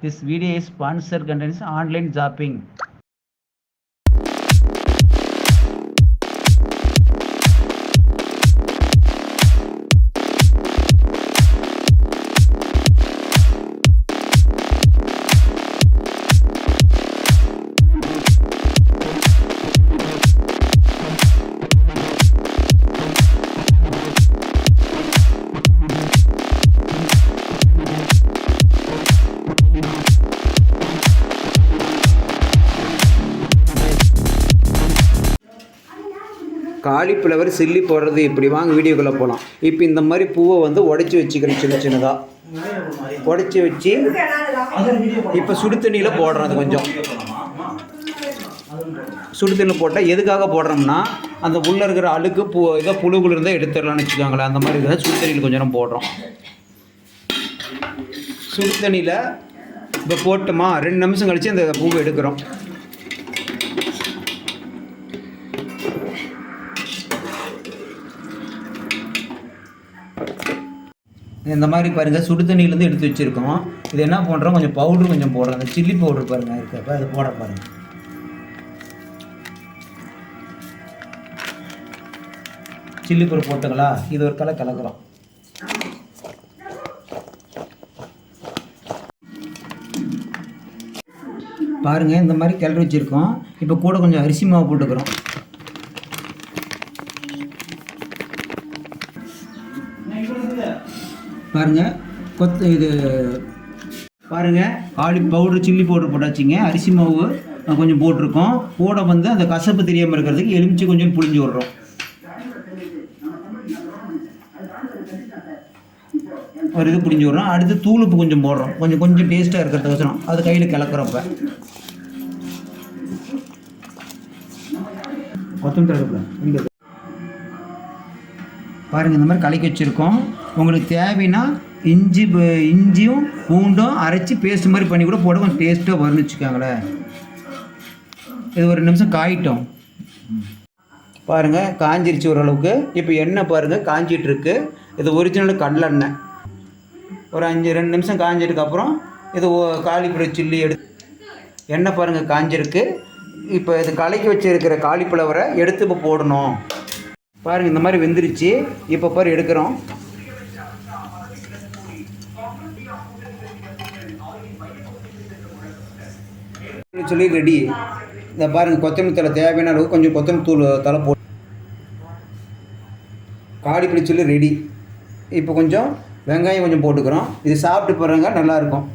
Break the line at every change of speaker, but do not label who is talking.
This video is sponsored contains online shopping.
Cauliflower chilli போடுறது இப்படி வாங்க வீடியோக்குள்ளே போகலாம் இப்போ இந்த மாதிரி பூவை வந்து உடச்சி வச்சுக்கிறேன் சின்ன சின்னதாக உடச்சி வச்சு இப்போ சுடு தண்ணியில் போடுறோம் அது கொஞ்சம். சுடு தண்ணியில் போட்டால் எதுக்காக போடுறோம்னா அந்த உள்ளே இருக்கிற அழுக்கு பூ ஏதோ புழுகுல இருந்தால் எடுத்துடலாம்னு வச்சுக்கோங்களேன். அந்த மாதிரி இருக்கிறத சுடு தண்ணியில் கொஞ்சம் நேரம் போடுறோம். சுடு தண்ணியில் இப்போ போட்டோமா ரெண்டு நிமிஷம் கழித்து அந்த பூவை எடுக்கிறோம். இந்த மாதிரி பாருங்கள் சுடு தண்ணியிலேருந்து எடுத்து வச்சுருக்கோம். இது என்ன பண்ணுறோம் கொஞ்சம் பவுட்ரு கொஞ்சம் போடுறோம். அந்த சில்லி பவுடர் பாருங்கள் இருக்கப்போ அதை போட பாருங்கள் சில்லி பவுடர் போட்டுங்களா இது ஒரு கலை கலக்கிறோம். பாருங்கள் இந்த மாதிரி கிளறி வச்சுருக்கோம். இப்போ கூட கொஞ்சம் அரிசி மாவு போட்டுக்கிறோம். பாருங்கள் கொத்து இது பாருங்க. ஆலி பவுடர் சில்லி பவுடர் போட்டாச்சுங்க. அரிசி மாவு கொஞ்சம் போட்டிருக்கோம். கூட வந்து அந்த கசப்பு தெரியாமல் இருக்கிறதுக்கு எலுமிச்சு கொஞ்சம் புளிஞ்சு விட்றோம். ஒரு இது புளிஞ்சு விட்றோம். அடுத்து தூளுப்பு கொஞ்சம் போடுறோம். கொஞ்சம் கொஞ்சம் டேஸ்ட்டாக இருக்கிறதுக்கோசரம் அது கையில் கிளக்குறப்ப கொத்தமல்லி தடவை பாருங்கள் இந்த மாதிரி கலக்கி வச்சுருக்கோம். உங்களுக்கு தேவைன்னா இஞ்சி ப- இஞ்சியும் பூண்டும் அரைச்சி பேஸ்ட் மாதிரி பண்ணி கூட போட கொஞ்சம் டேஸ்ட்டாக வரும்னு வச்சுக்கோங்களேன். இது ஒரு நிமிஷம் காயிட்டோம். பாருங்கள் காஞ்சிருச்சு ஓரளவுக்கு. இப்போ எண்ணெய் பாருங்கள் காஞ்சிட்ருக்கு. இது ஒரிஜினல் கடலெண்ணெய் ஒரு அஞ்சு ரெண்டு நிமிஷம் காஞ்சதுக்கப்புறம் இது ஓ- காலிஃப்ளவர் சில்லி எடுத்து எண்ணெய் பாருங்கள் காஞ்சிருக்கு. இப்போ இது கலக்கி வச்சுருக்கிற காலிஃப்ளவரை எடுத்து இப்போ போடணும். பாருங்கள் இந்த மாதிரி வெந்துருச்சு. இப்போ பாரு எடுக்கிறோம். சொல்லி ரெடி இந்த பாருங்கள் கொத்தமல்லி தலை தேவையான அளவு கொஞ்சம் கொத்தமல்லி தூள் தலை போ காடி சொல்லி ரெடி இப்போ கொஞ்சம் வெங்காயம் கொஞ்சம் போட்டுக்கிறோம். இது சாப்பிட்டு போகிறாங்க நல்லாயிருக்கும்